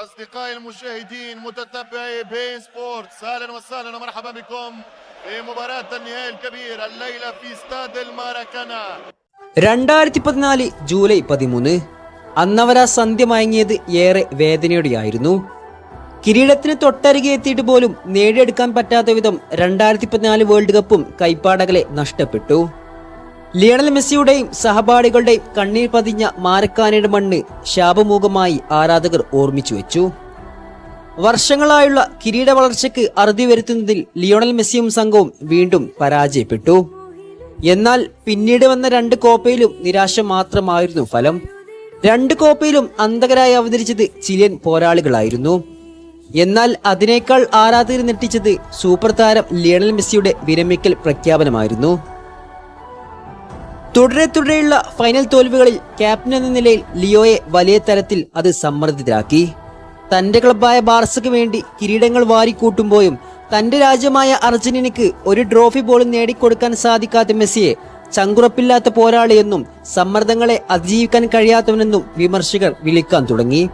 أصدقائي المشاهدين متتبعي بين سبورتس أهلا وسهلا ومرحبا بكم في مباراة النهائي الكبير الليلة في استاد الماراكانا രണ്ടായിരത്തി പതിനാല് ജൂലൈ പതിമൂന്ന് അന്നവരാ സന്ധ്യ മയങ്ങിയത് ഏറെ വേദനയോടെയായിരുന്നു കിരീടത്തിന് തൊട്ടരികെ എത്തിയിട്ട് പോലും നേടിയെടുക്കാൻ പറ്റാത്ത വിധം രണ്ടായിരത്തി പതിനാല് വേൾഡ് കപ്പും കൈപ്പാടകളെ നഷ്ടപ്പെട്ടു ലിയണൽ മെസ്സിയുടെയും സഹപാഠികളുടെയും കണ്ണീർ പതിഞ്ഞ മാരക്കാനയുടെ മണ്ണ് ശാപമൂഖമായി ആരാധകർ ഓർമ്മിച്ചു വെച്ചു. വർഷങ്ങളായുള്ള കിരീട വളർച്ചയ്ക്ക് അറുതി വരുത്തുന്നതിൽ ലിയോണൽ മെസ്സിയും സംഘവും വീണ്ടും പരാജയപ്പെട്ടു. എന്നാൽ പിന്നീട് വന്ന രണ്ട് കോപ്പയിലും നിരാശ മാത്രമായിരുന്നു ഫലം. രണ്ട് കോപ്പയിലും അന്തകരായി അവതരിച്ചത് ചിലിയൻ പോരാളികളായിരുന്നു. എന്നാൽ അതിനേക്കാൾ ആരാധകർ നെട്ടിച്ചത് സൂപ്പർ താരം ലിയണൽ മെസ്സിയുടെ വിരമിക്കൽ പ്രഖ്യാപനമായിരുന്നു. തുടരെ തുടരെയുള്ള ഫൈനൽ തോൽവികളിൽ ക്യാപ്റ്റൻ എന്ന നിലയിൽ ലിയോയെ വലിയ തരത്തിൽ അത് സമ്മർദ്ദിതരാക്കി. തന്റെ ക്ലബായ ബാർസയ്ക്ക് വേണ്ടി കിരീടങ്ങൾ വാരിക്കൂട്ടുമ്പോഴും തന്റെ രാജ്യമായ അർജന്റീനയ്ക്ക് ഒരു ട്രോഫി പോലും നേടിക്കൊടുക്കാൻ സാധിക്കാത്ത മെസ്സിയെ ചങ്കുറപ്പില്ലാത്ത പോരാളിയെന്നും സമ്മർദ്ദങ്ങളെ അതിജീവിക്കാൻ കഴിയാത്തവനെന്നും വിമർശകർ വിളിക്കാൻ തുടങ്ങി.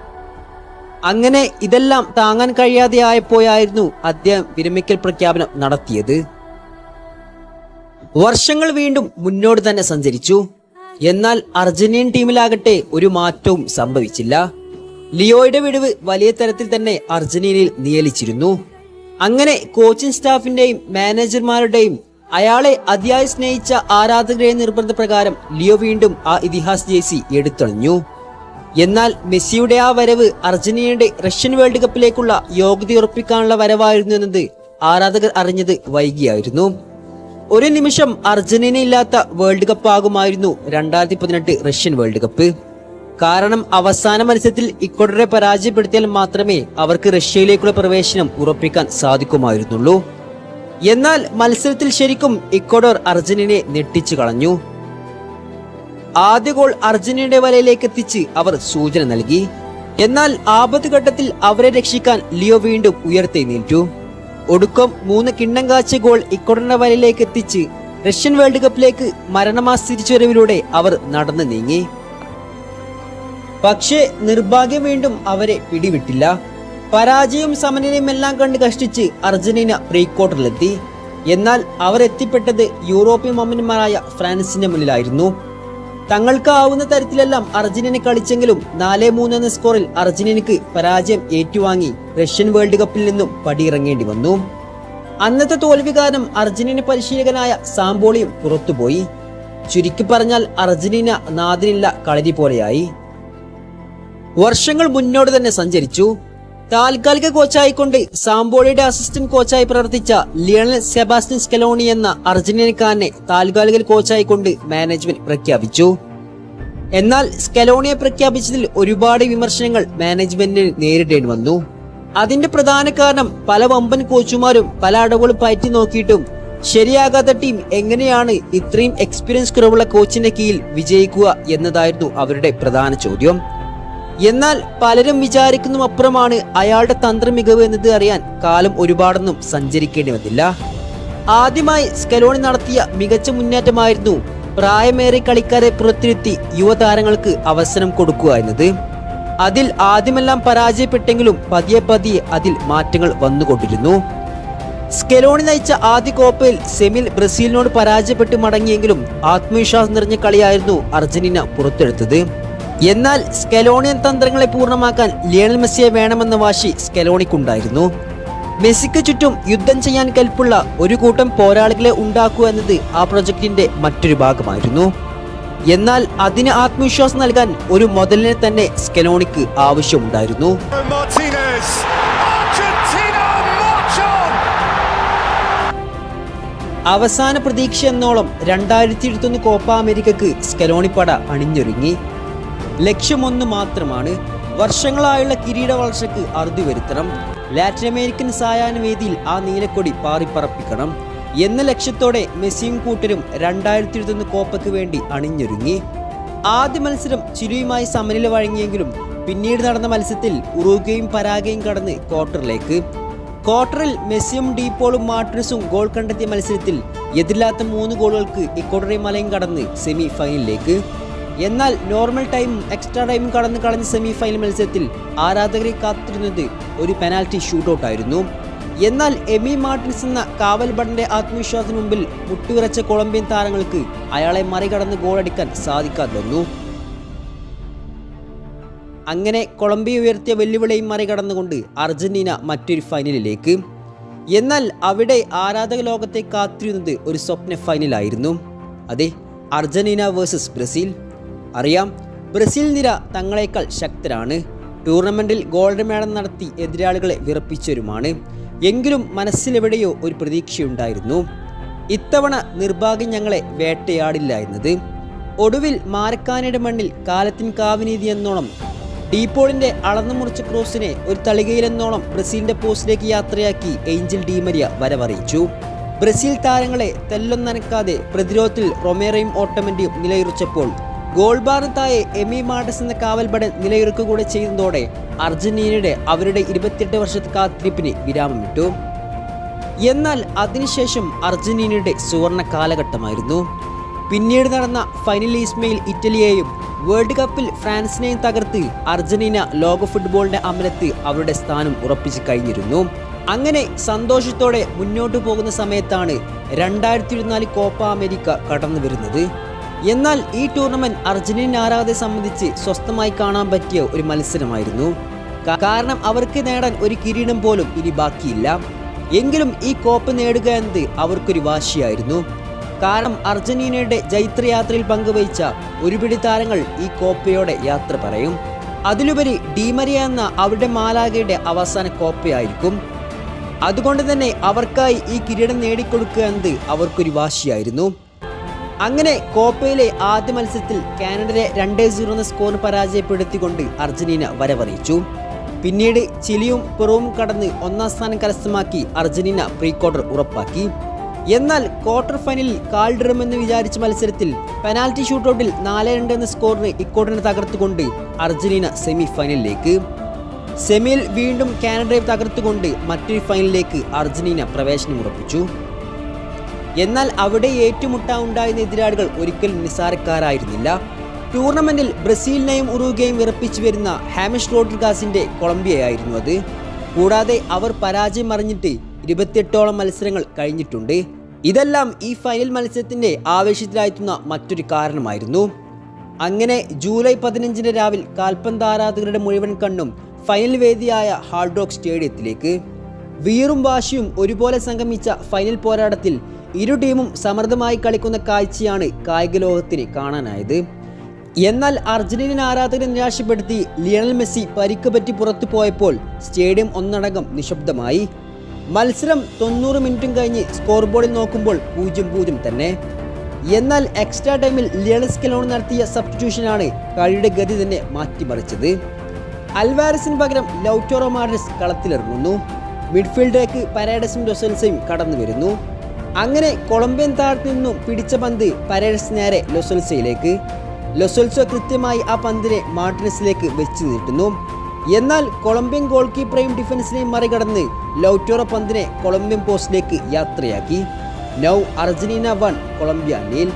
അങ്ങനെ ഇതെല്ലാം താങ്ങാൻ കഴിയാതെ ആയപ്പോയായിരുന്നു അദ്ദേഹം വിരമിക്കൽ പ്രഖ്യാപനം നടത്തിയത്. വർഷങ്ങൾ വീണ്ടും മുന്നോട്ട് തന്നെ സഞ്ചരിച്ചു. എന്നാൽ അർജന്റീൻ ടീമിലാകട്ടെ ഒരു മാറ്റവും സംഭവിച്ചില്ല. ലിയോയുടെ വിടവ് വലിയ തരത്തിൽ തന്നെ അർജന്റീനയിൽ നിയലിച്ചിരുന്നു. അങ്ങനെ കോച്ചിംഗ് സ്റ്റാഫിന്റെയും മാനേജർമാരുടെയും അയാളെ അതിയായി സ്നേഹിച്ച ആരാധകരെ നിർബന്ധപ്രകാരം ലിയോ വീണ്ടും ആ ഇതിഹാസ ജേഴ്സി എടുത്തണിഞ്ഞു എന്നാൽ മെസ്സിയുടെ ആ വരവ് അർജന്റീനയുടെ റഷ്യൻ വേൾഡ് കപ്പിലേക്കുള്ള യോഗ്യത ഉറപ്പിക്കാനുള്ള വരവായിരുന്നു എന്നത് ആരാധകർ അറിഞ്ഞത് വൈകിയായിരുന്നു. ഒരു നിമിഷം അർജന്റീന ഇല്ലാത്ത വേൾഡ് കപ്പ് ആകുമായിരുന്നു രണ്ടായിരത്തി പതിനെട്ട് റഷ്യൻ വേൾഡ് കപ്പ് കാരണം അവസാന മത്സരത്തിൽ ഇക്വഡറെ പരാജയപ്പെടുത്തിയാൽ മാത്രമേ അവർക്ക് റഷ്യയിലേക്കുള്ള പ്രവേശനം ഉറപ്പിക്കാൻ സാധിക്കുമായിരുന്നുള്ളൂ. എന്നാൽ മത്സരത്തിൽ ശരിക്കും ഇക്വഡോർ അർജന്റീനയെ നെട്ടിച്ചു കളഞ്ഞു. ആദ്യ ഗോൾ അർജന്റീനയുടെ വലയിലേക്ക് എത്തിച്ച് അവർ സൂചന നൽകി. എന്നാൽ ആപത്ത് ഘട്ടത്തിൽ അവരെ രക്ഷിക്കാൻ ലിയോ വീണ്ടും ഉയർത്തെഴുന്നേറ്റു ഒടുക്കം മൂന്ന് കിണ്ണം കാച്ച ഗോൾ ഇക്കൊടന വലയിലേക്ക് എത്തിച്ച് റഷ്യൻ വേൾഡ് കപ്പിലേക്ക് മരണമാസ് തിരിച്ചുവരവിലൂടെ അവർ നടന്നു നീങ്ങി. പക്ഷേ നിർഭാഗ്യം വീണ്ടും അവരെ പിടിവിട്ടില്ല. പരാജയവും സമനിലയും എല്ലാം കണ്ട് കഷ്ടിച്ച് അർജന്റീന പ്രീ ക്വാർട്ടറിലെത്തി. എന്നാൽ അവർ എത്തിപ്പെട്ടത് യൂറോപ്യൻ മമ്മന്മാരായ ഫ്രാൻസിന്റെ മുന്നിലായിരുന്നു. തങ്ങൾക്ക് ആവുന്ന തരത്തിലെല്ലാം അർജന്റീന കളിച്ചെങ്കിലും നാല് മൂന്ന് എന്ന സ്കോറിൽ അർജന്റീനക്ക് പരാജയം ഏറ്റുവാങ്ങി റഷ്യൻ വേൾഡ് കപ്പിൽ നിന്നും പടിയിറങ്ങേണ്ടി വന്നു. അന്നത്തെ തോൽവി കാരണം അർജന്റീന പരിശീലകനായ സാമ്പോളിയും പുറത്തുപോയി. ചുരുക്കി പറഞ്ഞാൽ അർജന്റീന നാദിനില്ല കളരി പോലെയായി വർഷങ്ങൾ മുന്നോട്ട് തന്നെ സഞ്ചരിച്ചു. താൽക്കാലിക കോച്ചായിക്കൊണ്ട് സാംബോളിയുടെ അസിസ്റ്റന്റ് കോച്ചായി പ്രവർത്തിച്ച ലിയണൽ സെബാസ്റ്റ്യൻ സ്കലോണി എന്ന അർജന്റീനക്കാരനെ താൽക്കാലിക കോച്ചായിക്കൊണ്ട് മാനേജ്മെന്റ് പ്രഖ്യാപിച്ചു. എന്നാൽ സ്കലോണിയെ പ്രഖ്യാപിച്ചതിൽ ഒരുപാട് വിമർശനങ്ങൾ മാനേജ്മെന്റിന് നേരിടേണ്ടി വന്നു. അതിന്റെ പ്രധാന കാരണം പല വമ്പൻ കോച്ചുമാരും പല അടവുകളും പയറ്റി നോക്കിയിട്ടും ശരിയാകാത്ത ടീം എങ്ങനെയാണ് ഇത്രയും എക്സ്പീരിയൻസ് കുറവുള്ള കോച്ചിന്റെ കീഴിൽ വിജയിക്കുക എന്നതായിരുന്നു അവരുടെ പ്രധാന ചോദ്യം. എന്നാൽ പലരും വിചാരിക്കുന്നതും അപ്പുറമാണ് അയാളുടെ തന്ത്ര മികവ് എന്നത് അറിയാൻ കാലം ഒരുപാടൊന്നും സഞ്ചരിക്കേണ്ടി വന്നില്ല. ആദ്യമായി സ്കലോണി നടത്തിയ മികച്ച മുന്നേറ്റമായിരുന്നു പ്രായമേറിയ കളിക്കാരെ പുറത്തിരുത്തി യുവതാരങ്ങൾക്ക് അവസരം കൊടുക്കുക എന്നത്. അതിൽ ആദ്യമെല്ലാം പരാജയപ്പെട്ടെങ്കിലും പതിയെ പതിയെ അതിൽ മാറ്റങ്ങൾ വന്നുകൊണ്ടിരുന്നു. സ്കെലോണി നയിച്ച ആദ്യ കോപ്പയിൽ സെമിൽ ബ്രസീലിനോട് പരാജയപ്പെട്ട് മടങ്ങിയെങ്കിലും ആത്മവിശ്വാസം നിറഞ്ഞ കളിയായിരുന്നു അർജന്റീന പുറത്തെടുത്തത്. എന്നാൽ സ്കെലോണിയൻ തന്ത്രങ്ങളെ പൂർണമാക്കാൻ ലിയണൽ മെസ്സിയെ വേണമെന്ന വാശി സ്കെലോണിക്കുണ്ടായിരുന്നു. മെസ്സിക്ക് ചുറ്റും യുദ്ധം ചെയ്യാൻ കൽപ്പുള്ള ഒരു കൂട്ടം പോരാളികളെ ഉണ്ടാക്കുക എന്നത് ആ പ്രൊജക്ടിന്റെ മറ്റൊരു ഭാഗമായിരുന്നു. എന്നാൽ അതിന് ആത്മവിശ്വാസം നൽകാൻ ഒരു മുതലിനെ തന്നെ സ്കെലോണിക്ക് ആവശ്യമുണ്ടായിരുന്നു. അവസാന പ്രതീക്ഷ എന്നോളം രണ്ടായിരത്തി ഇരുപത്തൊന്ന് കോപ്പ അമേരിക്കക്ക് സ്കലോണിപ്പട അണിഞ്ഞൊരുങ്ങി. ലക്ഷ്യമൊന്ന് മാത്രമാണ്. വർഷങ്ങളായുള്ള കിരീട വളർച്ചയ്ക്ക് അറുതി വരുത്തണം. ലാറ്റിൻ അമേരിക്കൻ സായാഹ്ന വേദിയിൽ ആ നീലക്കൊടി പാറിപ്പറപ്പിക്കണം. എന്ന ലക്ഷ്യത്തോടെ മെസ്സിയും കൂട്ടരും രണ്ടായിരത്തി ഇരുപത്തൊന്ന് കോപ്പയ്ക്ക് വേണ്ടി അണിഞ്ഞൊരുങ്ങി. ആദ്യ മത്സരം ചിരിയുമായി സമനില വഴങ്ങിയെങ്കിലും പിന്നീട് നടന്ന മത്സരത്തിൽ ഉറുഗയും പരാഗയും കടന്ന് ക്വാർട്ടറിലേക്ക്. ക്വാർട്ടറിൽ മെസ്സിയും ഡീപ്പോളും മാർട്ടിനസും ഗോൾ കണ്ടെത്തിയ മത്സരത്തിൽ എതിരില്ലാത്ത മൂന്ന് ഗോളുകൾക്ക് ഇക്കോട്ടറി മലയും കടന്ന് സെമി ഫൈനലിലേക്ക്. എന്നാൽ നോർമൽ ടൈം എക്സ്ട്രാ ടൈം കടന്നു കളഞ്ഞ സെമി ഫൈനൽ മത്സരത്തിൽ ആരാധകരെ കാത്തിരുന്നത് ഒരു പെനാൽറ്റി ഷൂട്ടൗട്ടായിരുന്നു എന്നാൽ എമി മാർട്ടിൻസ് എന്ന കാവൽ ഭടന്റെ ആത്മവിശ്വാസത്തിന് മുമ്പിൽ മുട്ടുവിറച്ച കൊളംബിയൻ താരങ്ങൾക്ക് അയാളെ മറികടന്ന് ഗോളടിക്കാൻ സാധിക്കാതെ വന്നു അങ്ങനെ കൊളംബിയ ഉയർത്തിയ വെല്ലുവിളിയും മറികടന്നുകൊണ്ട് അർജന്റീന മറ്റൊരു ഫൈനലിലേക്ക് എന്നാൽ അവിടെ ആരാധക ലോകത്തെ കാത്തിരുന്നത് ഒരു സ്വപ്ന ഫൈനലായിരുന്നു അതെ അർജന്റീന വേഴ്സസ് ബ്രസീൽ. അറിയാം ബ്രസീൽ നിര തങ്ങളേക്കാൾ ശക്തരാണ്. ടൂർണമെന്റിൽ ഗോൾഡ് മെഡൽ നടത്തി എതിരാളികളെ വിറപ്പിച്ചവരുമാണ്. എങ്കിലും മനസ്സിലെവിടെയോ ഒരു പ്രതീക്ഷയുണ്ടായിരുന്നു. ഇത്തവണ നിർഭാഗ്യം ഞങ്ങളെ വേട്ടയാടില്ല എന്നത്. ഒടുവിൽ മാരക്കാനയുടെ മണ്ണിൽ കാലത്തിൻ കാവിനീതി എന്നോണം ഡീപോളിന്റെ അളന്നു മുറിച്ച ക്രോസിനെ ഒരു തളികയിലെന്നോളം ബ്രസീലിന്റെ പോസ്റ്റിലേക്ക് യാത്രയാക്കി ഏഞ്ചൽ ഡീമരിയ വരവറിയിച്ചു. ബ്രസീൽ താരങ്ങളെ തെല്ലൊന്നനക്കാതെ പ്രതിരോധത്തിൽ റൊമേറയും ഓട്ടമെന്റിയും നിലയുറച്ചപ്പോൾ ഗോൾ ബാറിന് താഴെ എമി മാഡസ് എന്ന കാവൽപടൻ നിലയുറക്കുക കൂടെ ചെയ്തതോടെ അർജന്റീനയുടെ അവരുടെ ഇരുപത്തിയെട്ട് വർഷത്തെ കാത്തിരിപ്പിന് വിരാമമിട്ടു. എന്നാൽ അതിനുശേഷം അർജന്റീനയുടെ സുവർണ കാലഘട്ടമായിരുന്നു. പിന്നീട് നടന്ന ഫൈനൽ ഈസ്മയിൽ ഇറ്റലിയെയും വേൾഡ് കപ്പിൽ ഫ്രാൻസിനെയും തകർത്ത് അർജന്റീന ലോക ഫുട്ബോളിന്റെ അമലത്ത് അവരുടെ സ്ഥാനം ഉറപ്പിച്ചു കഴിഞ്ഞിരുന്നു. അങ്ങനെ സന്തോഷത്തോടെ മുന്നോട്ടു പോകുന്ന സമയത്താണ് രണ്ടായിരത്തി ഇരുപത്തിനാല് കോപ്പ അമേരിക്ക കടന്നു വരുന്നത് എന്നാൽ ഈ ടൂർണമെന്റ് അർജന്റീന ആരാധകരെ സംബന്ധിച്ച് സ്വസ്ഥമായി കാണാൻ പറ്റിയ ഒരു മത്സരമായിരുന്നു. കാരണം അവർക്ക് നേടാൻ ഒരു കിരീടം പോലും ഇനി ബാക്കിയില്ല. എങ്കിലും ഈ കോപ്പ് നേടുക എന്നത് അവർക്കൊരു വാശിയായിരുന്നു. കാരണം അർജന്റീനയുടെ ജൈത്രയാത്രയിൽ പങ്കുവഹിച്ച ഒരുപിടി താരങ്ങൾ ഈ കോപ്പയോടെ യാത്ര പറയും. അതിലുപരി ഡീമരിയ എന്ന അവരുടെ മാലാകയുടെ അവസാന കോപ്പയായിരിക്കും. അതുകൊണ്ട് തന്നെ അവർക്കായി ഈ കിരീടം നേടിക്കൊടുക്കുക എന്നത് അവർക്കൊരു വാശിയായിരുന്നു. അങ്ങനെ കോപ്പയിലെ ആദ്യ മത്സരത്തിൽ കാനഡയെ രണ്ടേ സീറോ എന്ന സ്കോറിന് പരാജയപ്പെടുത്തിക്കൊണ്ട് അർജന്റീന വരവറിയിച്ചു. പിന്നീട് ചിലിയും പെറുവും കടന്ന് ഒന്നാം സ്ഥാനം കരസ്ഥമാക്കി അർജന്റീന പ്രീ ക്വാർട്ടർ ഉറപ്പാക്കി. എന്നാൽ ക്വാർട്ടർ ഫൈനലിൽ കാൽഡിറമെന്ന് വിചാരിച്ച മത്സരത്തിൽ പെനാൽറ്റി ഷൂട്ടൗട്ടിൽ നാല് രണ്ട് എന്ന സ്കോറിന് ഇക്കോട്ടിനെ തകർത്തുകൊണ്ട് അർജന്റീന സെമി ഫൈനലിലേക്ക് സെമിയിൽ വീണ്ടും കാനഡയെ തകർത്തുകൊണ്ട് മറ്റൊരു ഫൈനലിലേക്ക് അർജന്റീന പ്രവേശനം ഉറപ്പിച്ചു. എന്നാൽ അവിടെ ഏറ്റുമുട്ടാൻ ഉണ്ടായിരുന്ന എതിരാളികൾ ഒരിക്കലും നിസ്സാരക്കാരായിരുന്നില്ല. ടൂർണമെന്റിൽ ബ്രസീലിനെയും ഉറുഗയും വിറപ്പിച്ചു വരുന്ന ഹാമിഷ് റോഡ്രിഗാസിന്റെ കൊളംബിയയായിരുന്നു അത്. കൂടാതെ അവർ പരാജയം അറിഞ്ഞിട്ട് ഇരുപത്തിയെട്ടോളം മത്സരങ്ങൾ കഴിഞ്ഞിട്ടുണ്ട്. ഇതെല്ലാം ഈ ഫൈനൽ മത്സരത്തിന്റെ ആവേശത്തിലായെത്തുന്ന മറ്റൊരു കാരണമായിരുന്നു. അങ്ങനെ ജൂലൈ പതിനഞ്ചിന് കാൽപന്ത് ആരാധകരുടെ മുഴുവൻ കണ്ണും ഫൈനൽ വേദിയായ ഹാർഡ് റോക്ക് സ്റ്റേഡിയത്തിലേക്ക്. വീറും വാശിയും ഒരുപോലെ സംഗമിച്ച ഫൈനൽ പോരാട്ടത്തിൽ ഇരു ടീമും സമൃദ്ധമായി കളിക്കുന്ന കാഴ്ചയാണ് കായിക ലോകത്തിന് കാണാനായത്. എന്നാൽ അർജന്റീനൻ ആരാധകരെ നിരാശപ്പെടുത്തി ലിയണൽ മെസ്സി പരിക്ക് പറ്റി പുറത്തു പോയപ്പോൾ സ്റ്റേഡിയം ഒന്നടങ്കം നിശബ്ദമായി. മത്സരം തൊണ്ണൂറ് മിനിറ്റും കഴിഞ്ഞ് സ്കോർ ബോർഡിൽ നോക്കുമ്പോൾ പൂജ്യം പൂജ്യം തന്നെ. എന്നാൽ എക്സ്ട്രാ ടൈമിൽ ലിയണൽ സ്കെലോൺ നടത്തിയ സബ്സ്റ്റിറ്റ്യൂഷനാണ് കളിയുടെ ഗതി തന്നെ മാറ്റിമറിച്ചത്. അൽവാരസിന് പകരം ലൗറ്റോറോ മാർഡസ് കളത്തിലിറങ്ങുന്നു. മിഡ്ഫീൽഡിലേക്ക് പരേഡസും ഡൊസൽസയും കടന്നു വരുന്നു. അങ്ങനെ കൊളംബിയൻ താഴത്തു നിന്നും പിടിച്ച പന്ത് പരേഴ്സ് നേരെ ലൊസൽസയിലേക്ക്. ലൊസൽസോ കൃത്യമായി ആ പന്തിനെ മാർട്ടിനസിലേക്ക് വെച്ച് നീട്ടുന്നു. എന്നാൽ കൊളംബിയൻ ഗോൾ കീപ്പറെയും ഡിഫൻസിനെയും മറികടന്ന് ലൗറ്റോറ പന്തിനെ കൊളംബിയൻ പോസ്റ്റിലേക്ക് യാത്രയാക്കി. Now Argentina one Colombia nil.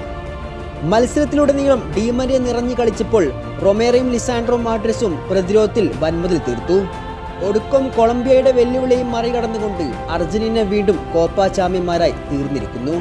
മത്സരത്തിലുടനീളം Di Maria നിറഞ്ഞു കളിച്ചപ്പോൾ റൊമേറയും ലിസാൻഡ്രോ മാർട്ടിനസും പ്രതിരോധത്തിൽ വൻമതിൽ തീർത്തു. ഒടുക്കം കൊളംബിയയുടെ വെല്ലുവിളിയും മറികടന്നുകൊണ്ട് അർജന്റീന വീണ്ടും കോപ്പ ചാമ്പ്യന്മാരായി തീർന്നിരിക്കുന്നു.